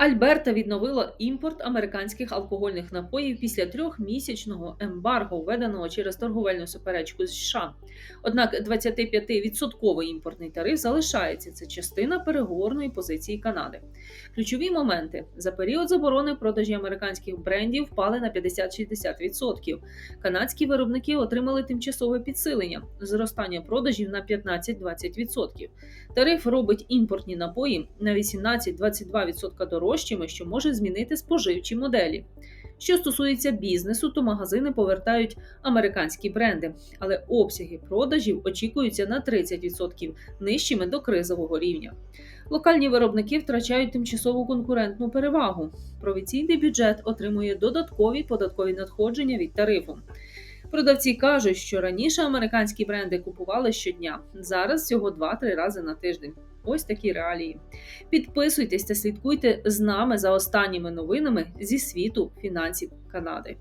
Альберта відновила імпорт американських алкогольних напоїв після трьохмісячного ембарго, введеного через торговельну суперечку з США. Однак 25% імпортний тариф залишається. Це частина переговорної позиції Канади. Ключові моменти за період заборони продажі американських брендів впали на 50-60%. Канадські виробники отримали тимчасове підсилення зростання продажів на 15-20%. Тариф робить імпортні напої на 18-22% дорожчими, що може змінити споживчі моделі. Що стосується бізнесу, то магазини повертають американські бренди, але обсяги продажів очікуються на 30% нижчими до кризового рівня. Локальні виробники втрачають тимчасову конкурентну перевагу. Провінційний бюджет отримує додаткові податкові надходження від тарифу. Продавці кажуть, що раніше американські бренди купували щодня, зараз всього 2-3 рази на тиждень. Ось такі реалії. Підписуйтесь та слідкуйте з нами за останніми новинами зі світу фінансів Канади.